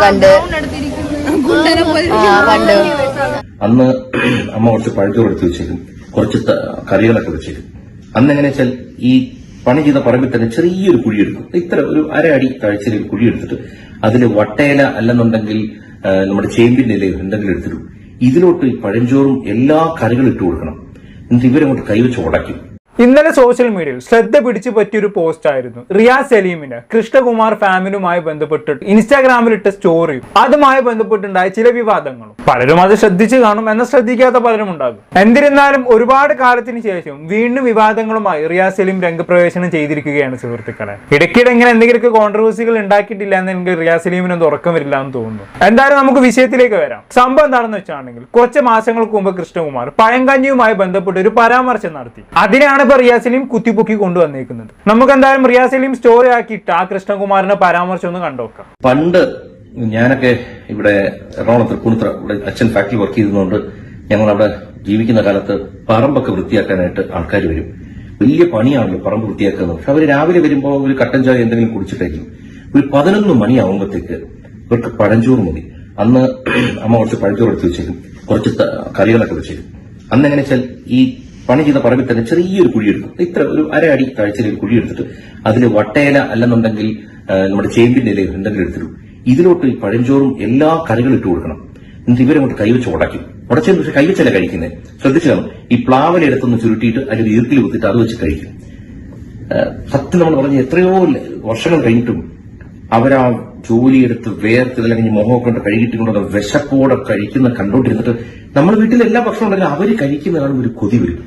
കണ്ട്. അന്ന് അമ്മ കുറച്ച് പഴച്ചോറ് എടുത്ത് വെച്ചിരുന്നു. കുറച്ച് കറികളൊക്കെ വെച്ചേക്കും അന്ന് എങ്ങനെ വെച്ചാൽ ഈ പണി ചെയ്ത പറമ്പിൽ തന്നെ ചെറിയൊരു കുഴി എടുക്കും. ഇത്ര ഒരു അര അടി താഴ്ചയിൽ ഒരു കുഴി എടുത്തിട്ട് അതിൽ വട്ടയില അല്ലെന്നുണ്ടെങ്കിൽ നമ്മുടെ ചേമ്പിന്റെ ഇലയോ എന്തെങ്കിലും എടുത്തിടും. ഇതിലോട്ട് പഴഞ്ചോറും എല്ലാ കറികളും ഇട്ട് കൊടുക്കണം. എന്നിട്ട് ഇവരങ്ങോട്ട് കൈവച്ച് ഉടയ്ക്കും. ഇന്നലെ സോഷ്യൽ മീഡിയയിൽ ശ്രദ്ധ പിടിച്ചു പറ്റിയൊരു പോസ്റ്റ് ആയിരുന്നു. റിയാസ് സലീമിന് കൃഷ്ണകുമാർ ഫാമിലുമായി ബന്ധപ്പെട്ടിട്ട് ഇൻസ്റ്റാഗ്രാമിൽ ഇട്ട സ്റ്റോറിയും അതുമായി ബന്ധപ്പെട്ടുണ്ടായ ചില വിവാദങ്ങളും. പലരും അത് ശ്രദ്ധിച്ചു കാണും എന്ന ശ്രദ്ധിക്കാത്ത പലരും ഉണ്ടാകും. എന്നിരുന്നാലും ഒരുപാട് കാലത്തിന് ശേഷം വീണ്ടും വിവാദങ്ങളുമായി റിയാസ് സലീം രംഗപ്രവേശനം ചെയ്തിരിക്കുകയാണ് സുഹൃത്തുക്കളെ. ഇടയ്ക്കിടെ ഇങ്ങനെ എന്തെങ്കിലുമൊക്കെ കോൺട്രവേഴ്സികൾ ഉണ്ടാക്കിയിട്ടില്ല എന്നെങ്കിൽ റിയാസ് സലീമിനൊന്നും ഉറക്കം എന്ന് തോന്നുന്നു. എന്തായാലും നമുക്ക് വിഷയത്തിലേക്ക് വരാം. സംഭവം എന്താണെന്ന് വെച്ചാണെങ്കിൽ കുറച്ച് മാസങ്ങൾക്ക് മുമ്പ് കൃഷ്ണകുമാർ പഴങ്കഞ്ഞിയുമായി ബന്ധപ്പെട്ട് ഒരു പരാമർശം നടത്തി. അതിനാണ് ഇപ്പൊ റിയാസ് സലീം കുത്തിപ്പൊക്കി കൊണ്ടുവന്നേക്കുന്നത്. നമുക്ക് എന്തായാലും റിയാസ് സ്റ്റോറി ആക്കിയിട്ട് ആ കൃഷ്ണകുമാറിന്റെ പരാമർശം ഒന്ന് കണ്ടോക്കാം പണ്ട് ഞാനൊക്കെ ഇവിടെ എറണാകുളത്ത് കുണിത്ര ഇവിടെ അച്ഛൻ ഫാക്ടറി വർക്ക് ചെയ്തതുകൊണ്ട് ഞങ്ങൾ അവിടെ ജീവിക്കുന്ന കാലത്ത് പറമ്പൊക്കെ വൃത്തിയാക്കാനായിട്ട് ആൾക്കാർ വരും. വലിയ പണിയാണല്ലോ പറമ്പ് വൃത്തിയാക്കുന്നത് പക്ഷെ അവർ രാവിലെ വരുമ്പോൾ ഒരു കട്ടൻ ചായ എന്തെങ്കിലും കുടിച്ചിട്ടായിരിക്കും. ഒരു പതിനൊന്ന് മണിയാവുമ്പോഴത്തേക്ക് ഇവർക്ക് പഴഞ്ചോറ് മതി. അന്ന് അമ്മ കുറച്ച് പഴഞ്ചോറ് എടുത്ത് വെച്ചേക്കും. കുറച്ച് കറികളൊക്കെ വെച്ചേക്കും. അന്ന് എങ്ങനെ വെച്ചാൽ ഈ പണി ചെയ്ത പറമ്പിൽ തന്നെ ചെറിയൊരു കുഴി എടുക്കും ഇത്ര ഒരു അര അടി താഴ്ചയിൽ ഒരു കുഴി എടുത്തിട്ട് അതിൽ വട്ടയില അല്ലെന്നുണ്ടെങ്കിൽ നമ്മുടെ ചേമ്പിന്റെ ഇല എന്തെങ്കിലും എടുത്തിടും. ഇതിലോട്ട് പഴഞ്ചോറും എല്ലാ കറികളും ഇട്ട് കൊടുക്കണം. എന്നിട്ട് ഇവരങ്ങോട്ട് കൈവച്ച് ഉടയ്ക്കും. ഉടച്ചതിന് പക്ഷെ കൈവച്ചല്ല കഴിക്കുന്നത് ശ്രദ്ധിച്ചു കാണും ഈ പ്ലാവല എടുത്തൊന്ന് ചുരുട്ടിയിട്ട് അതിൽ ഈർക്കിൽ കുത്തിയിട്ട് അത് വെച്ച് കഴിക്കും. സത്യം നമ്മൾ പറഞ്ഞ എത്രയോ വർഷങ്ങൾ കഴിഞ്ഞിട്ടും അവരാ ജോലിയെടുത്ത് വേർത്ത് അല്ലെങ്കിൽ മുഖമൊക്കെ കൊണ്ട് കഴുകിയിട്ട് കൊണ്ടുള്ള വിശപ്പോടെ കഴിക്കുന്ന കണ്ടോണ്ടിരുന്നിട്ട് നമ്മുടെ വീട്ടിൽ എല്ലാ ഭക്ഷണം ഉണ്ടെങ്കിലും അവർ കഴിക്കുന്നതാണ് ഒരു കൊതി വരും.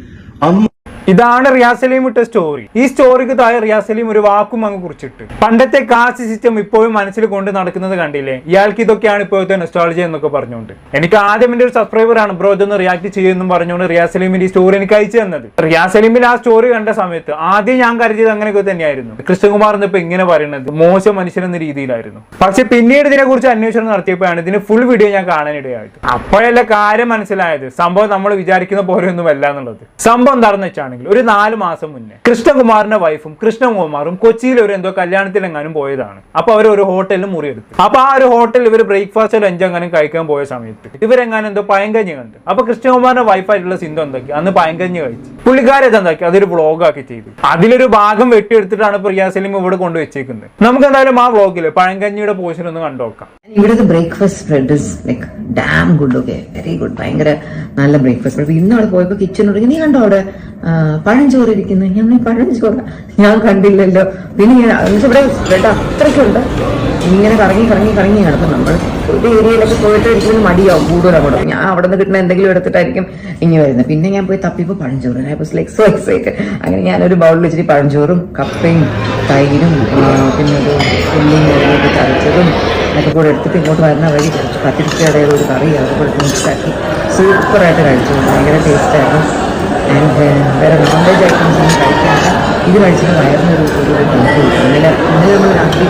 അന്ന് ഇതാണ് റിയാസലീം ഇട്ട സ്റ്റോറി ഈ സ്റ്റോറിക്ക് താഴെ റിയാസലീം ഒരു വാക്കും അങ്ങ് കുറിച്ചിട്ട്. പണ്ടത്തെ കാസ്റ്റ് സിസ്റ്റം ഇപ്പോഴും മനസ്സിൽ കൊണ്ട് നടക്കുന്നത് കണ്ടില്ലേ? ഇയാൾക്ക് ഇതൊക്കെയാണ് ഇപ്പോഴത്തെ നെസ്റ്റോളജി എന്നൊക്കെ പറഞ്ഞുകൊണ്ട്. എനിക്ക് ആദ്യം എന്റെ ഒരു സബ്സ്ക്രൈബർ ആണ്. ബ്രോ ഇതൊന്ന് റിയാക്ട് ചെയ്യുമെന്നും പറഞ്ഞുകൊണ്ട് റിയാസലീമിന്റെ ഈ സ്റ്റോറി എനിക്ക് അയച്ചു തന്നത്. റിയാസലീമിൽ ആ സ്റ്റോറി കണ്ട സമയത്ത് ആദ്യം ഞാൻ കരുതിയത് അങ്ങനെയൊക്കെ തന്നെയായിരുന്നു. കൃഷ്ണകുമാർ എന്നിപ്പോ ഇങ്ങനെ പറയുന്നത് മോശം മനുഷ്യൻ എന്ന രീതിയിലായിരുന്നു. പക്ഷെ പിന്നീട് ഇതിനെ കുറിച്ച് അന്വേഷണം നടത്തിയപ്പോഴാണ് ഇതിന് ഫുൾ വീഡിയോ ഞാൻ കാണാനിടയായത്. അപ്പോഴല്ല കാര്യം മനസ്സിലായത്? സംഭവം നമ്മൾ വിചാരിക്കുന്ന പോലെ ഒന്നുമല്ല എന്നുള്ളത്. സംഭവം എന്താണെന്ന് ഒരു നാല് മാസം മുന്നേ കൃഷ്ണകുമാറിന്റെ വൈഫും കൃഷ്ണകുമാറും കൊച്ചിയിൽ ഒരു എന്തോ കല്യാണത്തിലെങ്ങാനും പോയതാണ്. അപ്പൊ അവർ ഒരു ഹോട്ടലിൽ മുറിയെടുത്തു. അപ്പൊ ആ ഒരു ഹോട്ടലിൽ ഇവർ ബ്രേക്ക്ഫാസ്റ്റ് ലഞ്ച് എങ്ങാനും കഴിക്കാൻ പോയ സമയത്ത് ഇവരെങ്ങാനും എന്തോ പയങ്കഞ്ഞി കണ്ടു. അപ്പൊ കൃഷ്ണകുമാറിന്റെ വൈഫായിട്ടുള്ള സിന്ധു എന്താക്കി അന്ന് പയങ്കഞ്ഞി കഴിച്ചു. പുള്ളിക്കാരത് എന്താക്കി? അതൊരു വ്ളോഗാക്കി ചെയ്തു. അതിലൊരു ഭാഗം വെട്ടിയെടുത്തിട്ടാണ് റിയാ സലീം ഇവിടെ കൊണ്ടുവച്ചേക്കുന്നത് നമുക്ക് എന്തായാലും ആ വ്ളോഗിൽ പഴങ്കഞ്ഞിയുടെ പോഷൻ ഒന്ന് കണ്ടോക്കാം ഇവിടുത്തെ breakfast spread like damn good okay very good ഭയങ്കര നല്ല ബ്രേക്ക്ഫാസ്റ്റ് ഇന്ന് അവിടെ പോയപ്പോ തുടങ്ങി നീ കണ്ടോ അവിടെ പഴഞ്ചോറ് ഇരിക്കുന്നു ഞാൻ പഴഞ്ചോറ ഞാൻ കണ്ടില്ലല്ലോ. പിന്നെ ഇങ്ങനെ ഇവിടെ ബ്രെഡ് അത്രയ്ക്കുണ്ട്. ഇങ്ങനെ കറങ്ങി കറങ്ങി കറങ്ങി കിടക്കും നമ്മൾ ഒരു ഏരിയയിലൊക്കെ പോയിട്ട് ഇരിക്കുന്ന മടിയാവും കൂടുതൽ അങ്ങോട്ട്. ഞാൻ അവിടെ നിന്ന് കിട്ടുന്ന എന്തെങ്കിലും എടുത്തിട്ടായിരിക്കും ഇനി വരുന്നത്. പിന്നെ ഞാൻ പോയി തപ്പിപ്പോ പഴഞ്ചോറ്. I was like so excited അങ്ങനെ ഞാനൊരു ബൗളിൽ വെച്ചിട്ട് പഴഞ്ചോറും കപ്പയും തൈരും പിന്നെ ഒരു ഉള്ളിയും മുളകൊക്കെ ചതച്ചതും അതൊക്കെ കൂടെ എടുത്തിട്ട് ഇങ്ങോട്ട് വരുന്ന വഴി പത്തിരിക്കയുടെ ഒരു കറി അതൊക്കെ മിക്സാക്കി സൂപ്പറായിട്ട് കഴിച്ചു. ഭയങ്കര ടേസ്റ്റായിരുന്നു വേറെ നോൺ വെജ് ഐറ്റംസ് ഒന്നും കഴിക്കാതെ ഇത് കഴിച്ചിട്ട് വയറിനൊരു ഒരു തണുപ്പ് കിട്ടും ഇന്നലെ ഇന്നലെ നമ്മൾ രാത്രി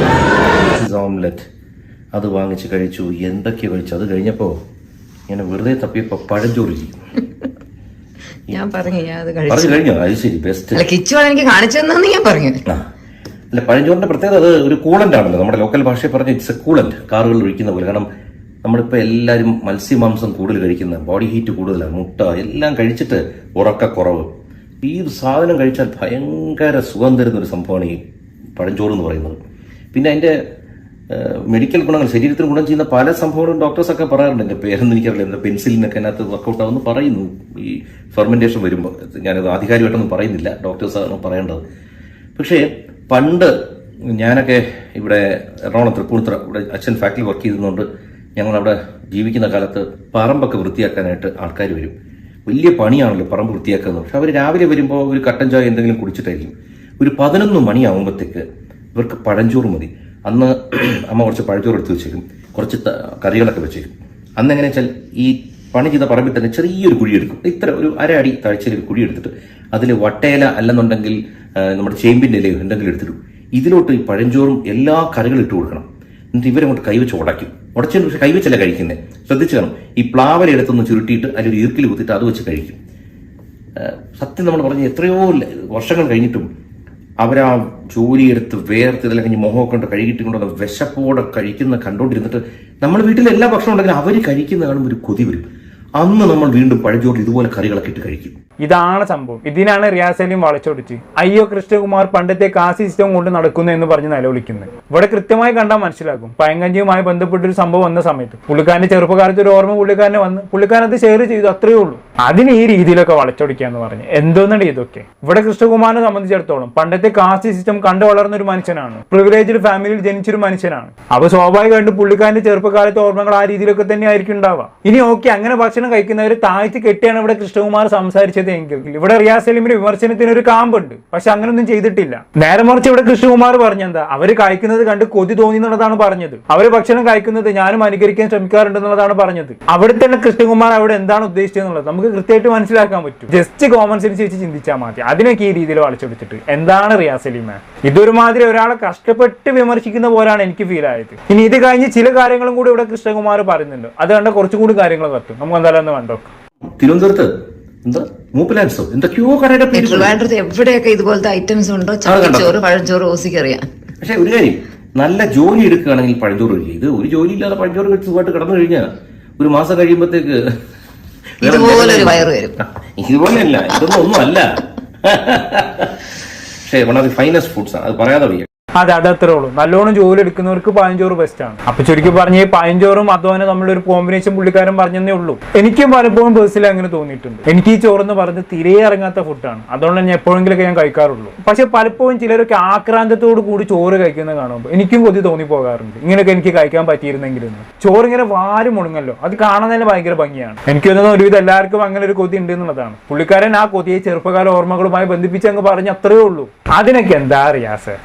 ഓംലെറ്റ് അത് വാങ്ങിച്ച് കഴിച്ചു. എന്തൊക്കെ കഴിച്ചു? അത് കഴിഞ്ഞപ്പോ ഇങ്ങനെ വെറുതെ തപ്പിയപ്പോ പഴഞ്ചോറ്. ചെയ്യും ഞാൻ പറഞ്ഞു ഞാൻ അത് പറഞ്ഞു കഴിച്ചു കഴിഞ്ഞോ? അത് ശരി ബെസ്റ്റ് അല്ല കിച്ചുവാണ് എനിക്ക് കാണിച്ചു തന്നെന്ന് ഞാൻ പറഞ്ഞു. അല്ല പഴഞ്ചോറിന്റെ പ്രത്യേകത അത് ഒരു കൂളന്റ് ആണല്ലോ. നമ്മുടെ ലോക്കൽ ഭാഷയിൽ പറഞ്ഞ ഇറ്റ്സ് എ കൂളന്റ് കാറുകൾ ഒഴിക്കുന്ന പോലെ. കാരണം നമ്മളിപ്പോ എല്ലാവരും മത്സ്യമാംസം കൂടുതൽ കഴിക്കുന്ന ബോഡി ഹീറ്റ് കൂടുതലാണ് മുട്ട എല്ലാം കഴിച്ചിട്ട് ഉറക്കക്കുറവ് ഈ സാധനം കഴിച്ചാൽ ഭയങ്കര സുഖം തരുന്ന ഒരു സംഭവമാണ് ഈ പഴഞ്ചോറ് എന്ന് പറയുന്നത്. പിന്നെ അതിന്റെ മെഡിക്കൽ ഗുണങ്ങൾ ശരീരത്തിന് ഗുണം ചെയ്യുന്ന പല സംഭവങ്ങളും ഡോക്ടേഴ്സൊക്കെ പറയാറുണ്ട്. എന്റെ പേരൊന്നും എനിക്കറിയില്ല. എന്താ പെൻസിലിനൊക്കെ അതിനകത്ത് വർക്കൗട്ട് ആവുമെന്ന് പറയുന്നു. ഈ ഫെർമെന്റേഷൻ വരുമ്പോൾ ഞാനത് ആധികാരികമായിട്ടൊന്നും പറയുന്നില്ല. ഡോക്ടേഴ്സാണ് പറയേണ്ടത്. പക്ഷേ പണ്ട് ഞാനൊക്കെ ഇവിടെ എറണാകുളം തൃപ്പൂണിത്തുറ ഇവിടെ അച്ഛൻ ഫാക്ടറി വർക്ക് ചെയ്തതുകൊണ്ട് ഞങ്ങൾ അവിടെ ജീവിക്കുന്ന കാലത്ത് പറമ്പൊക്കെ വൃത്തിയാക്കാനായിട്ട് ആൾക്കാർ വരും. വലിയ പണിയാണല്ലോ പറമ്പ് വൃത്തിയാക്കുന്നത്. പക്ഷെ അവർ രാവിലെ വരുമ്പോൾ ഒരു കട്ടൻ ചായ എന്തെങ്കിലും കുടിച്ചിട്ടായിരിക്കും. ഒരു പതിനൊന്ന് മണിയാവുമ്പോഴത്തേക്ക് ഇവർക്ക് പഴഞ്ചോറ് മതി. അന്ന് അമ്മ കുറച്ച് പഴഞ്ചോറ് എടുത്ത് വെച്ചേക്കും. കുറച്ച് കറികളൊക്കെ വെച്ചേക്കും. അന്ന് എങ്ങനെ വെച്ചാൽ ഈ പണി ചെയ്ത പറമ്പിൽ തന്നെ ചെറിയൊരു കുഴി എടുക്കും. ഇത്ര ഒരു അര അടി താഴ്ചയിൽ ഒരു കുഴി എടുത്തിട്ട് അതിൽ വട്ടയില അല്ലെന്നുണ്ടെങ്കിൽ നമ്മുടെ ചേമ്പിന്റെ ഇലയോ എന്തെങ്കിലും എടുത്തിടും. ഇതിലോട്ട് ഈ പഴഞ്ചോറും എല്ലാ കറികളും ഇട്ട് കൊടുക്കണം. എന്നിട്ട് ഇവരങ്ങോട്ട് കൈവച്ച് ഉടയ്ക്കും. ഉടച്ചതിന് പക്ഷെ കൈവച്ചല്ല കഴിക്കുന്നത് ശ്രദ്ധിച്ചു കാണും ഈ പ്ലാവല എടുത്തൊന്ന് ചുരുട്ടിയിട്ട് അതിൽ ഈർക്കിൽ കുത്തിയിട്ട് അത് വെച്ച് കഴിക്കും. സത്യം നമ്മൾ പറഞ്ഞ എത്രയോ വർഷങ്ങൾ കഴിഞ്ഞിട്ടും അവരാ ജോലിയെടുത്ത് വേർത്ത് ഇതെല്ലാം കഴിഞ്ഞ് മുഖമൊക്കെ കൊണ്ട് കഴുകിയിട്ട് കൊണ്ട് വിശപ്പോടെ കഴിക്കുന്ന കണ്ടോണ്ടിരുന്നിട്ട് നമ്മൾ വീട്ടിൽ എല്ലാ ഭക്ഷണം ഉണ്ടെങ്കിലും അവർ കഴിക്കുന്ന കാണുമ്പോൾ ഒരു കൊതി വരും. അന്ന് നമ്മൾ വീണ്ടും പഴഞ്ചോട്ട് ഇതുപോലെ കറികളൊക്കെ ഇട്ട് കഴിക്കും. ഇതാണ് സംഭവം. ഇതിനാണ് റിയാസലിയും വളച്ചൊടിച്ച്. അയ്യോ കൃഷ്ണകുമാർ പണ്ടത്തെ കാസി സിസ്റ്റം കൊണ്ട് നടക്കുന്നു എന്ന് പറഞ്ഞ് നിലവിളിക്കുന്നത്. ഇവിടെ കൃത്യമായി കണ്ടാൽ മനസ്സിലാക്കും പയങ്കഞ്ചിയുമായി ബന്ധപ്പെട്ടൊരു സംഭവം വന്ന സമയത്ത്. പുള്ളിക്കാരന്റെ ചെറുപ്പകാലത്ത് ഒരു ഓർമ്മ പുള്ളിക്കാരനെ വന്ന് പുള്ളിക്കാരൻ അത് ഷെയർ ചെയ്തു അത്രയേ ഉള്ളൂ. അതിന് ഈ രീതിയിലൊക്കെ വളച്ചൊടിക്കുക എന്ന് പറഞ്ഞു. എന്തോന്നാണ് ഇതൊക്കെ? ഇവിടെ കൃഷ്ണകുമാറിനെ സംബന്ധിച്ചിടത്തോളം പണ്ടത്തെ കാസ്റ്റ് സിസ്റ്റം കണ്ടു വളർന്ന ഒരു മനുഷ്യനാണ്. പ്രിവിലേജ്ഡ് ഫാമിലിയിൽ ജനിച്ചൊരു മനുഷ്യനാണ്. അപ്പൊ സ്വാഭാവികമായിട്ടും പുള്ളിക്കാരന്റെ ചെറുപ്പകാലത്തെ ഓർമ്മകൾ ആ രീതിയിലൊക്കെ തന്നെ ആയിരിക്കും ഉണ്ടാവുക. ഇനി ഓക്കെ അങ്ങനെ ഭക്ഷണം കഴിക്കുന്നവരെ താഴ്ത്തി കെട്ടിയാണ് ഇവിടെ കൃഷ്ണകുമാർ സംസാരിച്ചത് എങ്കിൽ ഇവിടെ റിയാസ് സലീമിന്റെ വിമർശനത്തിന് ഒരു കാമ്പുണ്ട്. പക്ഷെ അങ്ങനൊന്നും ചെയ്തിട്ടില്ല. നേരെ മറിച്ച് ഇവിടെ കൃഷ്ണകുമാർ പറഞ്ഞെന്താ അവർ കഴിക്കുന്നത് കണ്ട് കൊതി തോന്നി എന്നുള്ളതാണ് പറഞ്ഞത്. അവർ ഭക്ഷണം കഴിക്കുന്നത് ഞാനും അനുകരിക്കാൻ ശ്രമിക്കാറുണ്ട് എന്നുള്ളതാണ് പറഞ്ഞത്. അവിടെ തന്നെ കൃഷ്ണകുമാർ അവിടെ എന്താണ് ഉദ്ദേശിച്ചത് നമുക്ക് കൃത്യമായിട്ട് മനസ്സിലാക്കാൻ പറ്റും. ജസ്റ്റ് കോമൺ സെൻസ് വെച്ച് ചിന്തിച്ചാൽ മതി. അതിനൊക്കെ ഈ രീതിയിൽ വളച്ചെടുത്തിട്ട് എന്താണ് റിയാസ് സലീമ? ഇതൊരുമാതിരി ഒരാളെ കഷ്ടപ്പെട്ട് വിമർശിക്കുന്ന പോലാണ് എനിക്ക് ഫീൽ ആയത്. ഇനി ഇത് കഴിഞ്ഞ് ചില കാര്യങ്ങളും കൂടി ഇവിടെ കൃഷ്ണകുമാർ പറയുന്നുണ്ട്. അത് കണ്ട കുറച്ചും കൂടി കാര്യങ്ങൾ കത്തും നമുക്ക് എന്തായാലും ഒന്ന് കണ്ടോ തിരുവനന്തപുരത്ത് എന്താ? മൂപ്പിലാൻസോ എന്തൊക്കെയോ കടയുടെ പേര് ട്രിവാൻഡ്രത്ത് എവിടെയൊക്കെ ഇതുപോലത്തെ ഐറ്റംസ് ഉണ്ടോ? പഴഞ്ചോറ് ഓസിക്കറിയാം പക്ഷെ ഒരു കാര്യം നല്ല ജോലി എടുക്കുകയാണെങ്കിൽ പഴഞ്ചോറ് ഇല്ല ഇത് ഒരു ജോലി ഇല്ലാതെ പഴഞ്ചോറ് കഴിച്ച് സുഖമായിട്ട് കിടന്നു കഴിഞ്ഞാൽ ഒരു മാസം കഴിയുമ്പോഴത്തേക്ക് ഇതുപോലെ ഒരു വയറ് വരും. ഇതുപോലെയല്ല ഇതൊന്നും ഒന്നും അല്ല പക്ഷേ one of the finest foods ആണ്. അത് പറയാതെ വയ്യ. അതെ അത് അത്രേ ഉള്ളൂ. നല്ലോണം ജോലി എടുക്കുന്നവർക്ക് പതിനഞ്ചോറ് ബെസ്റ്റ് ആണ്. അപ്പൊ ചുരുക്കി പറഞ്ഞ പതിനഞ്ചോറും അധ്വാനം ഒരു കോമ്പിനേഷൻ പുള്ളിക്കാരൻ പറഞ്ഞതേ ഉള്ളൂ. എനിക്കും പലപ്പോഴും പേഴ്സണലി അങ്ങനെ തോന്നിയിട്ടുണ്ട്. എനിക്ക് ഈ ചോറെന്ന് പറഞ്ഞ് തിരയെ ഇറങ്ങാത്ത ഫുഡാണ് അതുകൊണ്ട് ഞാൻ എപ്പോഴെങ്കിലൊക്കെ ഞാൻ കഴിക്കാറുള്ളൂ. പക്ഷെ പലപ്പോഴും ചിലരൊക്കെ ആക്രാന്തത്തോട് കൂടി ചോറ് കഴിക്കുന്നത് കാണുമ്പോൾ എനിക്കും കൊതി തോന്നി പോകാറുണ്ട് ഇങ്ങനെയൊക്കെ എനിക്ക് കഴിക്കാൻ പറ്റിയിരുന്നെങ്കിലും ചോറ് ഇങ്ങനെ വാരി മുണങ്ങല്ലോ. അത് കാണാൻ തന്നെ ഭയങ്കര ഭംഗിയാണ്. എനിക്ക് തോന്നുന്നത് ഒരുവിധം എല്ലാവർക്കും അങ്ങനെ ഒരു കൊതി ഉണ്ട് എന്നുള്ളതാണ് പുള്ളിക്കാരൻ ആ കൊതിയെ ചെറുപ്പകാല ഓർമ്മകളുമായി ബന്ധിപ്പിച്ച് അങ്ങ് പറഞ്ഞ് ഉള്ളൂ. അതിനൊക്കെ എന്താ റിയാസ്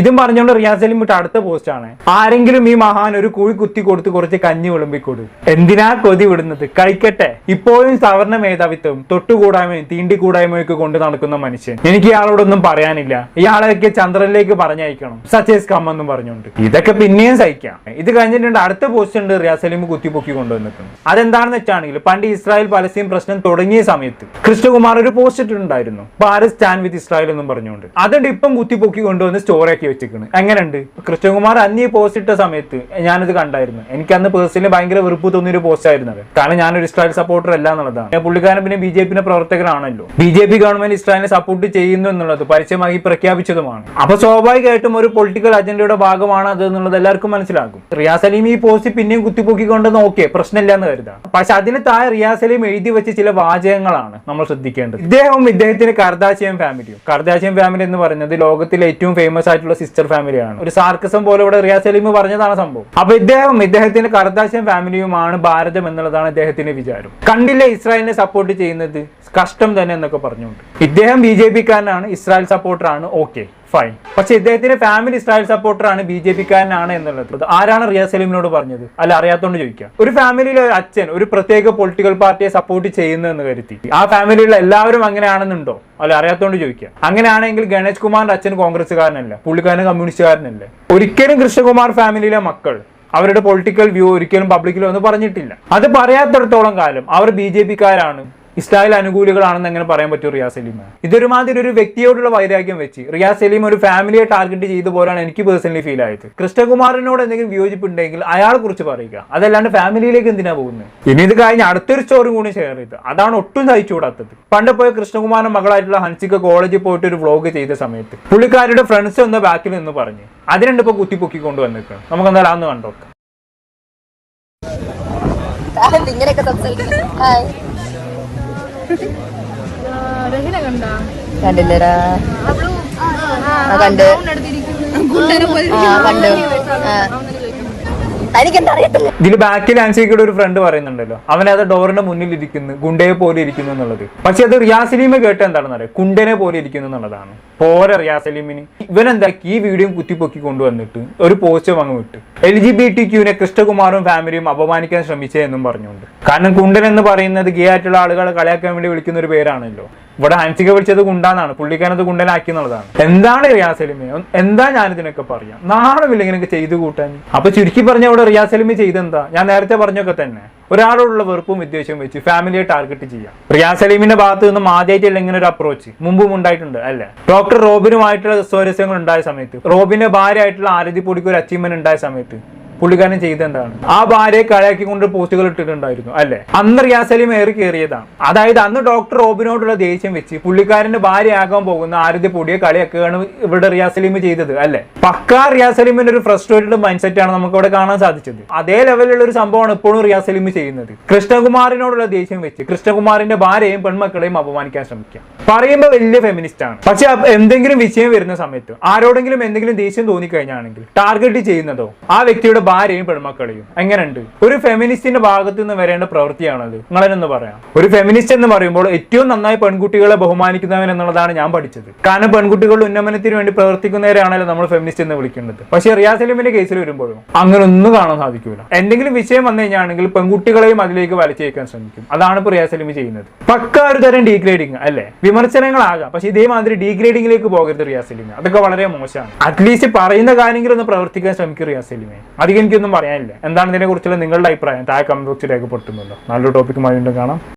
ഇതും പറഞ്ഞുകൊണ്ട് റിയാസ് സലീം വിട്ട അടുത്ത പോസ്റ്റ് ആണ്. ആരെങ്കിലും ഈ മഹാൻ ഒരു കുഴി കുത്തി കൊടുത്ത് കുറച്ച് കഞ്ഞി വിളമ്പിക്കൊടു. എന്തിനാ കൊതി വിടുന്നത്? കഴിക്കട്ടെ. ഇപ്പോഴും സവർണ മേധാവിത്വം തൊട്ടുകൂടായ്മയും തീണ്ടിക്കൂടായ്മയും ഒക്കെ കൊണ്ട് നടക്കുന്ന മനുഷ്യൻ. എനിക്ക് ഇയാളോടൊന്നും പറയാനില്ല. ഇയാളെയൊക്കെ ചന്ദ്രനിലേക്ക് പറഞ്ഞയക്കണം. സച്ചേസ് കമ്മെന്നും പറഞ്ഞുകൊണ്ട്. ഇതൊക്കെ പിന്നെയും സഹിക്കാം. ഇത് കഴിഞ്ഞിട്ടുണ്ട് അടുത്ത പോസ്റ്റ് ഉണ്ട് റിയാസ് സലീം കുത്തിപ്പൊക്കി കൊണ്ടുവന്നിട്ടുണ്ട് അതെന്താണെന്ന് വെച്ചാണെങ്കിൽ പണ്ട് ഇസ്രായേൽ പലസ്തീൻ പ്രശ്നം തുടങ്ങിയ സമയത്ത് കൃഷ്ണകുമാർ ഒരു പോസ്റ്റ് ഇട്ടിട്ടുണ്ടായിരുന്നു. ഭാരത് സ്റ്റാൻഡ് വിത്ത് ഇസ്രായേൽ എന്നും പറഞ്ഞുകൊണ്ട്. അതുകൊണ്ട് ഇപ്പം കുത്തിപ്പൊക്കി കൊണ്ടുവന്ന് സ്റ്റോറാക്കി വെച്ചിരിക്കുന്നത് എങ്ങനെയുണ്ട്? കൃഷ്ണകുമാർ അന്ന് പോസ്റ്റ് ഇട്ട സമയത്ത് ഞാനത് കണ്ടായിരുന്നു. എനിക്ക് അന്ന് പേഴ്സണലി ഭയങ്കര വെറുപ്പ് തോന്നിയൊരു പോസ്റ്റ് ആയിരുന്നത് കാരണം ഞാനൊരു ഇസ്രായേൽ സപ്പോർട്ടർ അല്ല എന്നുള്ളതാണ്. ഞാൻ പുള്ളിക്കാരൻ പിന്നെ ബി ജെ പിന്റെ പ്രവർത്തകനാണല്ലോ. ബി ജെ പി ഗവൺമെന്റ് ഇസ്രായേലിനെ സപ്പോർട്ട് ചെയ്യുന്നു എന്നുള്ളത് പരസ്യമായി പ്രഖ്യാപിച്ചതുമാണ്. അപ്പൊ സ്വാഭാവികമായിട്ടും ഒരു പൊളിറ്റിക്കൽ അജണ്ടയുടെ ഭാഗമാണ് അത് എന്നുള്ളത് എല്ലാവർക്കും മനസ്സിലാകും. റിയാസ് അലീം ഈ പോസ്റ്റ് പിന്നെയും കുത്തിപ്പൊക്കിക്കൊണ്ടെന്ന് ഓക്കെ പ്രശ്നമില്ല എന്ന് കരുതാം. പക്ഷെ അതിന് താഴെ റിയാസ് അലീം എഴുതി വെച്ച ചില വാചകങ്ങളാണ് നമ്മൾ ശ്രദ്ധിക്കേണ്ടത്. ഇദ്ദേഹവും ഇദ്ദേഹത്തിന്റെ കർദാശയം ഫാമിലിയും കർദാശയം ഫാമിലി എന്ന് പറയുന്നത് ലോകത്തിലെ ഏറ്റവും ഫേമസ് ആയിട്ടുള്ള സിസ്റ്റർ ഫാമിലിയാണ് ഒരു സാർക്കിസം പോലെ ഇവിടെ റിയാസ് സലീം പറഞ്ഞതാണ് സംഭവം. അപ്പൊ ഇദ്ദേഹം ഇദ്ദേഹത്തിന്റെ കർദാശ്യൻ ഫാമിലിയുമാണ് ഭാരതം എന്നുള്ളതാണ് ഇദ്ദേഹത്തിന്റെ വിചാരം. കണ്ടില്ല ഇസ്രായേലിനെ സപ്പോർട്ട് ചെയ്യുന്നത്? കഷ്ടം തന്നെ എന്നൊക്കെ പറഞ്ഞുകൊണ്ട്. ഇദ്ദേഹം ബി ജെ പിക്കാരനാണ് ഇസ്രായേൽ സപ്പോർട്ടറാണ് ഓക്കെ ഫൈൻ പക്ഷെ ഇദ്ദേഹത്തിന്റെ ഫാമിലി ഇസ്രായേൽ സപ്പോർട്ടറാണ് ബി ജെ പിക്കാരനാണ് എന്നുള്ളത്. ആരാണ് റിയാസ് സലീമിനോട് പറഞ്ഞത്? അല്ല അറിയാത്തോണ്ട് ചോദിക്കാം. ഒരു ഫാമിലിയിലെ അച്ഛൻ ഒരു പ്രത്യേക പൊളിറ്റിക്കൽ പാർട്ടിയെ സപ്പോർട്ട് ചെയ്യുന്നു എന്ന് കരുതി. ആ ഫാമിലിയിലെ എല്ലാവരും അങ്ങനെയാണെന്നുണ്ടോ? അല്ല അറിയാത്തോണ്ട് ചോദിക്കാം. അങ്ങനെയാണെങ്കിൽ ഗണേഷ് കുമാറിന്റെ അച്ഛൻ കോൺഗ്രസ്സുകാരനല്ല പുള്ളിക്കാരൻ കമ്മ്യൂണിസ്റ്റുകാരനല്ലേ. ഒരിക്കലും കൃഷ്ണകുമാർ ഫാമിലിയിലെ മക്കൾ അവരുടെ പൊളിറ്റിക്കൽ വ്യൂ ഒരിക്കലും പബ്ലിക്കിലോ ഒന്നും പറഞ്ഞിട്ടില്ല. അത് പറയാത്തിടത്തോളം കാലം അവർ ബി ജെ പിക്കാരാണ്. ഇസ്രായേൽ അനുകൂലികളാണെന്ന് എങ്ങനെ പറയാൻ പറ്റും റിയാസ് സലീമ ഇതൊരുമാതിരി ഒരു വ്യക്തിയോടുള്ള വൈരാഗ്യം വെച്ച് റിയാസ് സലീം ഒരു ഫാമിലിയെ ടാർഗറ്റ് ചെയ്തു പോലാണ് എനിക്ക് പേഴ്സണലി ഫീൽ ആയത്. കൃഷ്ണകുമാറിനോട് എന്തെങ്കിലും വിയോജിപ്പുണ്ടെങ്കിൽ അയാളെ കുറിച്ച് പറയുക. അതല്ലാണ്ട് ഫാമിലിയിലേക്ക് എന്തിനാ പോകുന്നത് ഇനി ഇത് കഴിഞ്ഞ് അടുത്തൊരു സ്റ്റോറി കൂടി ഷെയർ ചെയ്ത്. അതാണ് ഒട്ടും സഹിച്ചുകൂടാത്തത്. പണ്ട് പോയ കൃഷ്ണകുമാറിന്റെ മകളായിട്ടുള്ള ഹൻസിക കോളേജിൽ പോയിട്ട് ഒരു വ്ലോഗ് ചെയ്ത സമയത്ത് പുള്ളിക്കാരുടെ ഫ്രണ്ട്സ് ഒന്ന് ബാക്കിൽ നിന്ന് പറഞ്ഞ്. അതിനുണ്ട് ഇപ്പൊ കുത്തിപ്പൊക്കി കൊണ്ടുവന്നിരിക്കണം നമുക്ക് എന്തായാലും അന്ന് കണ്ടോക്കാം. ഇങ്ങനെയൊക്കെ സംസാരിക്കുന്നു കണ്ടില്ലടാ. കണ്ട്. കണ്ട്. ഇതിൽ ബാക്കിൽ ആൻസിക്കയുടെ ഒരു ഫ്രണ്ട് പറയുന്നുണ്ടല്ലോ. അവൻ അത് ഡോറിന്റെ മുന്നിൽ ഇരിക്കുന്നു ഗുണ്ടയെ പോലെ ഇരിക്കുന്നു എന്നുള്ളത്. പക്ഷെ അത് റിയാസിനിമ കേട്ട് എന്താണെന്ന് അറിയാം കുണ്ടനെ പോലെ ഇരിക്കുന്നു എന്നുള്ളതാണ്. പോരെ റിയാസലീമിന് ഇവനെന്താ ഈ വീഡിയോ കുത്തിപ്പൊക്കി കൊണ്ടുവന്നിട്ട് ഒരു പോസ്റ്റ് അങ്ങ് വിട്ട്. എൽ ജി ബി ടി ക്യൂനെ കൃഷ്ണകുമാറും ഫാമിലിയും അപമാനിക്കാൻ ശ്രമിച്ചേ എന്നും പറഞ്ഞുകൊണ്ട്. കാരണം കുണ്ടൻ എന്ന് പറയുന്നത് ഗേ ആയിട്ടുള്ള ആളുകളെ കളിയാക്കാൻ വേണ്ടി വിളിക്കുന്ന ഒരു പേരാണല്ലോ. ഇവിടെ ഹൻസിക വിളിച്ചത് കുണ്ടാന്നാണ് പുള്ളിക്കാനത് കുണ്ടനാക്കി എന്നുള്ളതാണ്. എന്താണ് റിയാസലിമെ എന്താ ഞാൻ ഇതിനൊക്കെ പറയാം? നാണമില്ല ഇങ്ങനെയൊക്കെ ചെയ്തു കൂട്ടാൻ. അപ്പൊ ചുരുക്കി പറഞ്ഞ അവിടെ റിയാസലിമി ചെയ്തെന്താ? ഞാൻ നേരത്തെ പറഞ്ഞൊക്കെ തന്നെ. ഒരാളോടുള്ള വെറുപ്പും വിദ്വേഷവും വെച്ച് ഫാമിലിയെ ടാർഗറ്റ് ചെയ്യാം. റിയാസ് സലീമിന്റെ ഭാഗത്ത് നിന്നും ആദ്യമായിട്ടല്ല ഇങ്ങനെ ഒരു അപ്രോച്ച് മുമ്പും ഉണ്ടായിട്ടുണ്ട് അല്ലേ? ഡോക്ടർ റോബിനുമായിട്ടുള്ള സ്വരസ്യങ്ങൾ ഉണ്ടായ സമയത്ത് റോബിന്റെ ഭാര്യ ആയിട്ടുള്ള ആരതി പൊടിക്ക് ഒരു അച്ചീവ്മെന്റ് ഉണ്ടായ സമയത്ത് പുള്ളിക്കാരൻ ചെയ്തെന്താണ് ആ ഭാര്യയെ കളയാക്കിക്കൊണ്ട് പോസ്റ്റുകൾ ഇട്ടിട്ടുണ്ടായിരുന്നു അല്ലെ? അന്ന് റിയാസ് സലീം ഏറി കയറിയതാണ്. അതായത് അന്ന് ഡോക്ടർ റോബിനോടുള്ള ദേഷ്യം വെച്ച് പുള്ളിക്കാരന്റെ ഭാര്യയാകാൻ പോകുന്ന ആരതി പൊടിയെ കളിയാക്കുകയാണ് ഇവിടെ റിയാസലിം സലീം ചെയ്തത് അല്ലെ? പക്കാ റിയാസലിമിന്റെ ഒരു ഫ്രസ്ട്രേറ്റഡ് മൈൻഡ് സെറ്റ് ആണ് നമുക്ക് ഇവിടെ കാണാൻ സാധിച്ചത്. അതേ ലെവലിലുള്ള ഒരു സംഭവമാണ് ഇപ്പോഴും റിയാസലിം സലീം ചെയ്യുന്നത്. കൃഷ്ണകുമാറിനോടുള്ള ദേഷ്യം വെച്ച് കൃഷ്ണകുമാറിന്റെ ഭാര്യയും പെൺമക്കളെയും അപമാനിക്കാൻ ശ്രമിക്കുക. പറയുമ്പോൾ വലിയ ഫെമിനിസ്റ്റ് ആണ്. പക്ഷെ എന്തെങ്കിലും വിഷയം വരുന്ന സമയത്ത് ആരോടെങ്കിലും എന്തെങ്കിലും ദേഷ്യം തോന്നിക്കഴിഞ്ഞാണെങ്കിൽ ടാർഗറ്റ് ചെയ്യുന്നതോ ആ വ്യക്തിയുടെ ഭാര്യയും പെൺമക്കളെയും. എങ്ങനെയുണ്ട്? ഒരു ഫെമിനിസ്റ്റിന്റെ ഭാഗത്ത് നിന്ന് വരേണ്ട പ്രവൃത്തിയാണത്. നിങ്ങളെന്ന് പറയാം. ഒരു ഫെമിനിസ്റ്റ് എന്ന് പറയുമ്പോൾ ഏറ്റവും നന്നായി പെൺകുട്ടികളെ ബഹുമാനിക്കുന്നവൻ എന്നുള്ളതാണ് ഞാൻ പഠിച്ചത്. കാരണം പെൺകുട്ടികളുടെ ഉന്നമനത്തിന് വേണ്ടി പ്രവർത്തിക്കുന്നവരാണല്ലോ നമ്മൾ ഫെമിനിസ്റ്റ് എന്ന് വിളിക്കുന്നത്. പക്ഷെ റിയാസ് സലീമിന്റെ കേസിൽ വരുമ്പോഴും അങ്ങനെ ഒന്നും കാണാൻ സാധിക്കൂല. എന്തെങ്കിലും വിഷയം വന്നു കഴിഞ്ഞാണെങ്കിൽ പെൺകുട്ടികളെയും അതിലേക്ക് വലിച്ചേക്കാൻ ശ്രമിക്കും. അതാണ് ഇപ്പോൾ റിയാസ് സലീം ചെയ്യുന്നത്. പക്ക ഒരു തരം ഡീഗ്രേഡിങ് അല്ലേ? വിമർശനങ്ങളാകാം. പക്ഷെ ഇതേമാതിരി ഡീഗ്രേഡിങ്ങിലേക്ക് പോകരുത് റിയാസ് സലീം. അതൊക്കെ വളരെ മോശമാണ്. അറ്റ്ലീസ്റ്റ് പറയുന്ന കാര്യങ്ങളൊന്ന് പ്രവർത്തിക്കാൻ ശ്രമിക്കും റിയാസ് സലീമെ. അധികം എനിക്കൊന്നും പറയാനില്ല. എന്താണ് ഇതിനെക്കുറിച്ചുള്ള നിങ്ങളുടെ അഭിപ്രായം? താഴെ കമന്റ് ബോക്സിൽ രേഖപ്പെടുത്തുന്നുണ്ടോ നല്ലൊരു ടോപ്പിക്കുമായി വീണ്ടും കാണാം.